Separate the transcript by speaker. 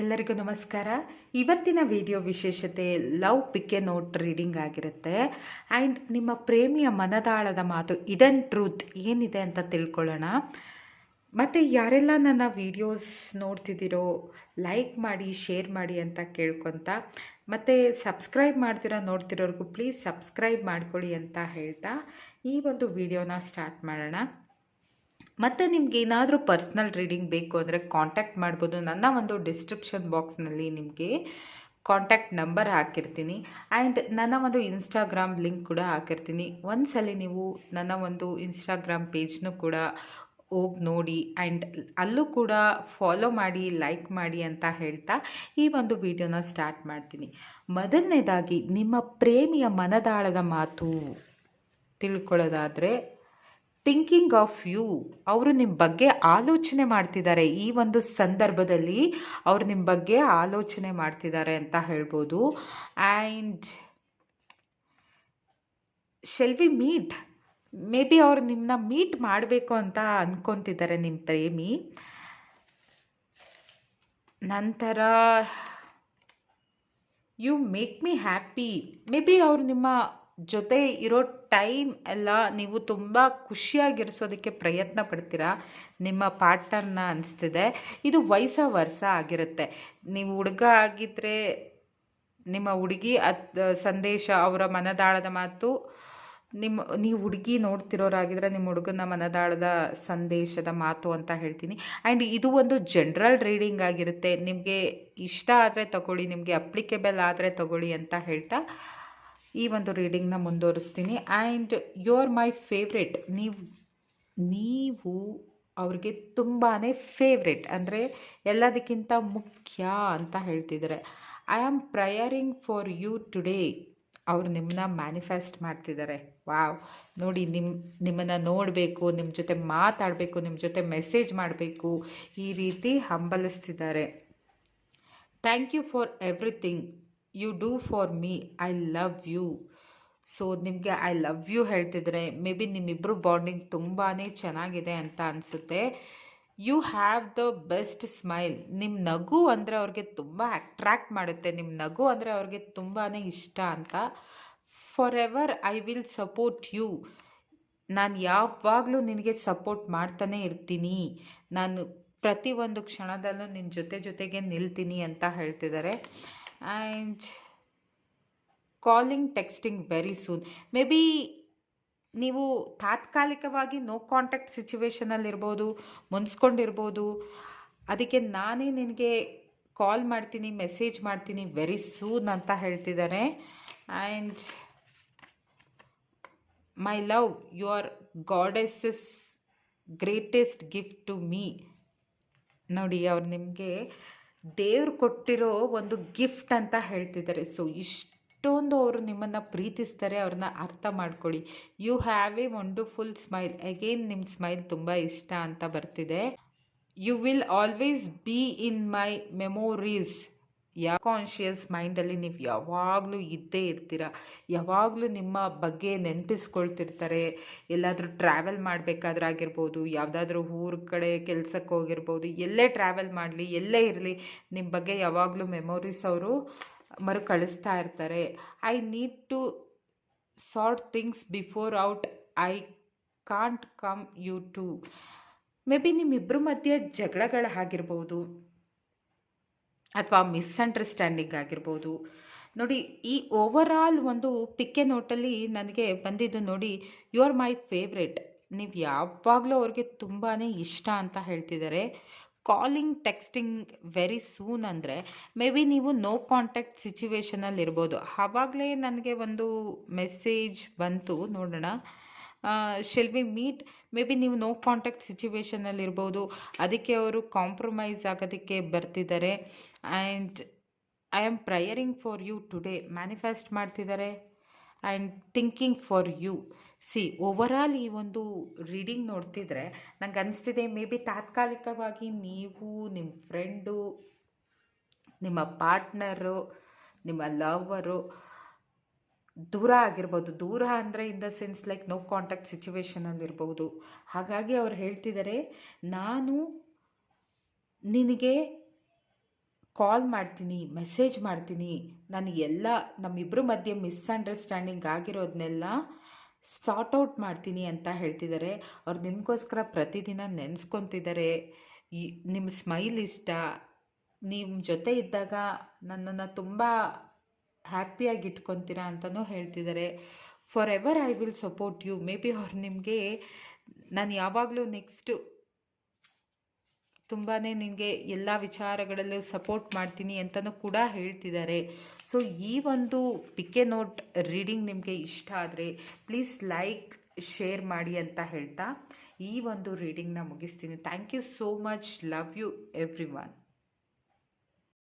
Speaker 1: ಎಲ್ಲರಿಗೂ ನಮಸ್ಕಾರ. ಇವತ್ತಿನ ವಿಡಿಯೋ ವಿಶೇಷತೆ ಲವ್ ಪಿಕ್ ನೋಟ್ ರೀಡಿಂಗ್ ಆಗಿರುತ್ತೆ. ಆ್ಯಂಡ್ ನಿಮ್ಮ ಪ್ರೇಮಿಯ ಮನದಾಳದ ಮಾತು ಇದನ್ ಟ್ರೂತ್ ಏನಿದೆ ಅಂತ ತಿಳ್ಕೊಳ್ಳೋಣ. ಮತ್ತು ಯಾರೆಲ್ಲ ನನ್ನ ವೀಡಿಯೋಸ್ ನೋಡ್ತಿದ್ದೀರೋ, ಲೈಕ್ ಮಾಡಿ, ಶೇರ್ ಮಾಡಿ ಅಂತ ಕೇಳ್ಕೊತ, ಮತ್ತು ಸಬ್ಸ್ಕ್ರೈಬ್ ಮಾಡ್ತಿರೋ, ನೋಡ್ತಿರೋರ್ಗೂ ಪ್ಲೀಸ್ ಸಬ್ಸ್ಕ್ರೈಬ್ ಮಾಡ್ಕೊಳ್ಳಿ ಅಂತ ಹೇಳ್ತಾ ಈ ಒಂದು ವಿಡಿಯೋನ ಸ್ಟಾರ್ಟ್ ಮಾಡೋಣ. ಮತ್ತು ನಿಮಗೆ ಏನಾದರೂ ಪರ್ಸ್ನಲ್ ರೀಡಿಂಗ್ ಬೇಕು ಅಂದರೆ ಕಾಂಟ್ಯಾಕ್ಟ್ ಮಾಡ್ಬೋದು. ನನ್ನ ಒಂದು ಡಿಸ್ಕ್ರಿಪ್ಷನ್ ಬಾಕ್ಸ್ನಲ್ಲಿ ನಿಮಗೆ ಕಾಂಟ್ಯಾಕ್ಟ್ ನಂಬರ್ ಹಾಕಿರ್ತೀನಿ. ಆ್ಯಂಡ್ ನನ್ನ ಒಂದು ಇನ್ಸ್ಟಾಗ್ರಾಮ್ ಲಿಂಕ್ ಕೂಡ ಹಾಕಿರ್ತೀನಿ. ಒಂದ್ಸಲಿ ನೀವು ನನ್ನ ಒಂದು ಇನ್ಸ್ಟಾಗ್ರಾಮ್ ಪೇಜ್ನೂ ಕೂಡ ಹೋಗಿ ನೋಡಿ ಆ್ಯಂಡ್ ಅಲ್ಲೂ ಕೂಡ ಫಾಲೋ ಮಾಡಿ ಲೈಕ್ ಮಾಡಿ ಅಂತ ಹೇಳ್ತಾ ಈ ಒಂದು ವಿಡಿಯೋನ ಸ್ಟಾರ್ಟ್ ಮಾಡ್ತೀನಿ. ಮೊದಲನೇದಾಗಿ ನಿಮ್ಮ ಪ್ರೇಮಿಯ ಮನದಾಳದ ಮಾತು ತಿಳ್ಕೊಳ್ಳೋದಾದರೆ ಥಿಂಕಿಂಗ್ ಆಫ್ ಯು ಅವರು ನಿಮ್ಮ ಬಗ್ಗೆ ಆಲೋಚನೆ ಮಾಡ್ತಿದ್ದಾರೆ. ಈ ಒಂದು ಸಂದರ್ಭದಲ್ಲಿ ಅವರು ನಿಮ್ಮ ಬಗ್ಗೆ ಆಲೋಚನೆ ಮಾಡ್ತಿದ್ದಾರೆ ಅಂತ ಹೇಳ್ಬೋದು. And shall we meet maybe ಅವ್ರು ನಿಮ್ಮನ್ನ ಮೀಟ್ ಮಾಡಬೇಕು ಅಂತ ಅಂದ್ಕೊತಿದ್ದಾರೆ ನಿಮ್ಮ ಪ್ರೇಮಿ. ನಂತರ you make me happy maybe ಅವ್ರು ನಿಮ್ಮ ಜೊತೆ ಇರೋ ಟೈಮ್ ಎಲ್ಲ ನೀವು ತುಂಬ ಖುಷಿಯಾಗಿರಿಸೋದಕ್ಕೆ ಪ್ರಯತ್ನ ಪಡ್ತೀರಾ? ನಿಮ್ಮ ಪಾರ್ಟ್ನರ್ನ ಅನಿಸ್ತಿದೆ. ಇದು ವಯಸ್ಸ ವರ್ಷ ಆಗಿರುತ್ತೆ. ನೀವು ಹುಡುಗ ಆಗಿದ್ದರೆ ನಿಮ್ಮ ಹುಡುಗಿ ಅದು, ಸಂದೇಶ ಅವರ ಮನದಾಳದ ಮಾತು, ನಿಮ್ಮ, ನೀವು ಹುಡುಗಿ ನೋಡ್ತಿರೋರಾಗಿದ್ರೆ ನಿಮ್ಮ ಹುಡುಗನ ಮನದಾಳದ ಸಂದೇಶದ ಮಾತು ಅಂತ ಹೇಳ್ತೀನಿ. ಆ್ಯಂಡ್ ಇದು ಒಂದು ಜನರಲ್ ರೀಡಿಂಗ್ ಆಗಿರುತ್ತೆ. ನಿಮಗೆ ಇಷ್ಟ ಆದರೆ ತಗೊಳ್ಳಿ, ನಿಮಗೆ ಅಪ್ಲಿಕೇಬಲ್ ಆದರೆ ತಗೊಳ್ಳಿ ಅಂತ ಹೇಳ್ತಾ ಈ ಒಂದು ರೀಡಿಂಗ್ನ ಮುಂದುವರಿಸ್ತೀನಿ. And you are my favourite ನೀವು ನೀವು ಅವ್ರಿಗೆ ತುಂಬಾ ಫೇವ್ರೆಟ್ ಅಂದರೆ ಎಲ್ಲದಕ್ಕಿಂತ ಮುಖ್ಯ ಅಂತ ಹೇಳ್ತಿದ್ದಾರೆ I am praying for you today ಅವ್ರು ನಿಮ್ಮನ್ನ ಮ್ಯಾನಿಫೆಸ್ಟ್ ಮಾಡ್ತಿದ್ದಾರೆ ವಾವ್ ನೋಡಿ ನಿಮ್ಮ ನಿಮ್ಮನ್ನು ನೋಡಬೇಕು ನಿಮ್ಮ ಜೊತೆ ಮಾತಾಡಬೇಕು ನಿಮ್ಮ ಜೊತೆ ಮೆಸೇಜ್ ಮಾಡಬೇಕು. ಈ ರೀತಿ ಹಂಬಲಿಸ್ತಿದ್ದಾರೆ thank you for everything you do for me I love you so ನಿಮಗೆ ಐ ಲವ್ ಯು ಹೇಳ್ತಿದ್ರೆ ಮೇ ಬಿ ನಿಮ್ಮಿಬ್ಬರು ಬಾಂಡಿಂಗ್ ತುಂಬಾ ಚೆನ್ನಾಗಿದೆ ಅಂತ ಅನಿಸುತ್ತೆ. You have the best smile ನಿಮ್ಮ ನಗು ಅಂದರೆ ಅವ್ರಿಗೆ ತುಂಬ ಅಟ್ರ್ಯಾಕ್ಟ್ ಮಾಡುತ್ತೆ. ನಿಮ್ಮ ನಗು ಅಂದರೆ ಅವ್ರಿಗೆ ತುಂಬಾ ಇಷ್ಟ ಅಂತ. Forever I will support you ನಾನು ಯಾವಾಗಲೂ ನಿನಗೆ ಸಪೋರ್ಟ್ ಮಾಡ್ತಾನೆ ಇರ್ತೀನಿ. ನಾನು ಪ್ರತಿಯೊಂದು ಕ್ಷಣದಲ್ಲೂ ನಿನ್ನ ಜೊತೆ ಜೊತೆಗೆ ನಿಲ್ತೀನಿ ಅಂತ ಹೇಳ್ತಿದ್ದಾರೆ. And calling texting very soon maybe ನೀವು ತಾತ್ಕಾಲಿಕವಾಗಿ ನೋ ಕಾಂಟ್ಯಾಕ್ಟ್ ಸಿಚುವೇಶನಲ್ಲಿರ್ಬೋದು ಮುನ್ಸ್ಕೊಂಡಿರ್ಬೋದು, ಅದಕ್ಕೆ ನಾನೇ ನಿನಗೆ ಕಾಲ್ ಮಾಡ್ತೀನಿ ಮೆಸೇಜ್ ಮಾಡ್ತೀನಿ ವೆರಿ ಸೂನ್ ಅಂತ ಹೇಳ್ತಿದ್ದಾರೆ and my love you are goddess's greatest gift to me ನೋಡಿ, ಅವ್ರು ನಿಮಗೆ ದೇವ್ರು ಕೊಟ್ಟಿರೋ ಒಂದು ಗಿಫ್ಟ್ ಅಂತ ಹೇಳ್ತಿದ್ದಾರೆ. ಸೊ ಇಷ್ಟೊಂದು ಅವರು ನಿಮ್ಮನ್ನು ಪ್ರೀತಿಸ್ತಾರೆ, ಅವ್ರನ್ನ ಅರ್ಥ ಮಾಡ್ಕೊಳ್ಳಿ. You have a wonderful smile again ನಿಮ್ಮ ಸ್ಮೈಲ್ ತುಂಬ ಇಷ್ಟ ಅಂತ ಬರ್ತಿದೆ. You will always be in my memories yeah conscious ಮೈಂಡಲ್ಲಿ ನೀವು ಯಾವಾಗಲೂ ಇದ್ದೇ ಇರ್ತೀರ? ಯಾವಾಗಲೂ ನಿಮ್ಮ ಬಗ್ಗೆ ನೆನಪಿಸ್ಕೊಳ್ತಿರ್ತಾರೆ. ಎಲ್ಲಾದರೂ ಟ್ರಾವೆಲ್ ಮಾಡಬೇಕಾದ್ರೆ ಆಗಿರ್ಬೋದು, ಯಾವುದಾದ್ರೂ ಊರ ಕಡೆ ಕೆಲ್ಸಕ್ಕೆ ಹೋಗಿರ್ಬೋದು, ಎಲ್ಲೇ ಟ್ರಾವೆಲ್ ಮಾಡಲಿ, ಎಲ್ಲೇ ಇರಲಿ ನಿಮ್ಮ ಬಗ್ಗೆ ಯಾವಾಗಲೂ ಮೆಮೊರೀಸ್ ಅವರು ಮರು ಕಳಿಸ್ತಾ ಇರ್ತಾರೆ. I need to sort things before out I can't come you to maybe ನಿಮ್ಮಿಬ್ಬರ ಮಧ್ಯೆ ಜಗಳಗಳು ಆಗಿರ್ಬೋದು. ಅಥವಾ ಮಿಸ್ಅಂಡರ್ಸ್ಟ್ಯಾಂಡಿಂಗ್ ಆಗಿರ್ಬೋದು. ನೋಡಿ, ಈ ಓವರ್ ಆಲ್ ಒಂದು ಪಿಕ್ಕೆ ನೋಟಲ್ಲಿ ನನಗೆ ಬಂದಿದ್ದು ನೋಡಿ ಯು ಆರ್ ಮೈ ಫೇವ್ರೆಟ್ ನೀವು ಯಾವಾಗಲೂ ಅವ್ರಿಗೆ ತುಂಬಾ ಇಷ್ಟ ಅಂತ ಹೇಳ್ತಿದ್ದಾರೆ. ಕಾಲಿಂಗ್ ಟೆಕ್ಸ್ಟಿಂಗ್ ವೆರಿ ಸೂನ್ ಅಂದರೆ ಮೇ ಬಿ ನೀವು ನೋ ಕಾಂಟ್ಯಾಕ್ಟ್ ಸಿಚುವೇಶನಲ್ಲಿ ಇರ್ಬೋದು. ಆವಾಗಲೇ ನನಗೆ ಒಂದು ಮೆಸೇಜ್ ಬಂತು, ನೋಡೋಣ. Shall we meet maybe ನೀವು ನೋ ಕಾಂಟ್ಯಾಕ್ಟ್ ಸಿಚುವೇಶನಲ್ಲಿ ಇರ್ಬೋದು. ಅದಕ್ಕೆ ಅವರು ಕಾಂಪ್ರಮೈಸ್ ಆಗೋದಕ್ಕೆ ಬರ್ತಿದ್ದಾರೆ. And I am praying for you today manifest ಮಾಡ್ತಿದ್ದಾರೆ. And thinking for you see overall ಈ ಒಂದು ರೀಡಿಂಗ್ ನೋಡ್ತಿದ್ರೆ ನಂಗೆ ಅನಿಸ್ತಿದೆ ಮೇ ಬಿ ತಾತ್ಕಾಲಿಕವಾಗಿ ನೀವು ನಿಮ್ಮ ಫ್ರೆಂಡು ನಿಮ್ಮ ಪಾರ್ಟ್ನರು ನಿಮ್ಮ ಲವರು ದೂರ ಆಗಿರ್ಬೋದು. ದೂರ ಅಂದರೆ in the sense like no contact ಸಿಚುವೇಶನಲ್ಲಿ ಇರ್ಬೋದು. ಹಾಗಾಗಿ ಅವ್ರು ಹೇಳ್ತಿದ್ದಾರೆ ನಾನು ನಿನಗೆ ಕಾಲ್ ಮಾಡ್ತೀನಿ ಮೆಸೇಜ್ ಮಾಡ್ತೀನಿ. ನಾನು ಎಲ್ಲ ನಮ್ಮಿಬ್ಬರ ಮಧ್ಯೆ ಮಿಸ್ಅಂಡರ್ಸ್ಟ್ಯಾಂಡಿಂಗ್ ಆಗಿರೋದನ್ನೆಲ್ಲ ಸಾರ್ಟ್ ಔಟ್ ಮಾಡ್ತೀನಿ ಅಂತ ಹೇಳ್ತಿದ್ದಾರೆ ಅವ್ರು ನಿಮಗೋಸ್ಕರ ಪ್ರತಿದಿನ ನೆನೆಸ್ಕೊತಿದ್ದಾರೆ ನಿಮ್ಮ ಸ್ಮೈಲ್ ಇಷ್ಟ. ನಿಮ್ಮ ಜೊತೆ ಇದ್ದಾಗ ನನ್ನನ್ನು ತುಂಬ ಹ್ಯಾಪಿಯಾಗಿ ಇಟ್ಕೊತೀರಾ ಅಂತಲೂ ಹೇಳ್ತಿದ್ದಾರೆ forever I will support you maybe ಅವ್ರು ನಿಮಗೆ, ನಾನು ಯಾವಾಗಲೂ ನೆಕ್ಸ್ಟು ತುಂಬಾ ನಿಮಗೆ ಎಲ್ಲ ವಿಚಾರಗಳಲ್ಲೂ ಸಪೋರ್ಟ್ ಮಾಡ್ತೀನಿ ಅಂತಲೂ ಕೂಡ ಹೇಳ್ತಿದ್ದಾರೆ ಸೊ ಈ ಒಂದು ಪಿಕೆ ನೋಟ್ ರೀಡಿಂಗ್ ನಿಮಗೆ ಇಷ್ಟ ಆದರೆ ಪ್ಲೀಸ್ ಲೈಕ್ ಶೇರ್ ಮಾಡಿ ಅಂತ ಹೇಳ್ತಾ ಈ ಒಂದು ರೀಡಿಂಗ್ನ ಮುಗಿಸ್ತೀನಿ. Thank you so much love you everyone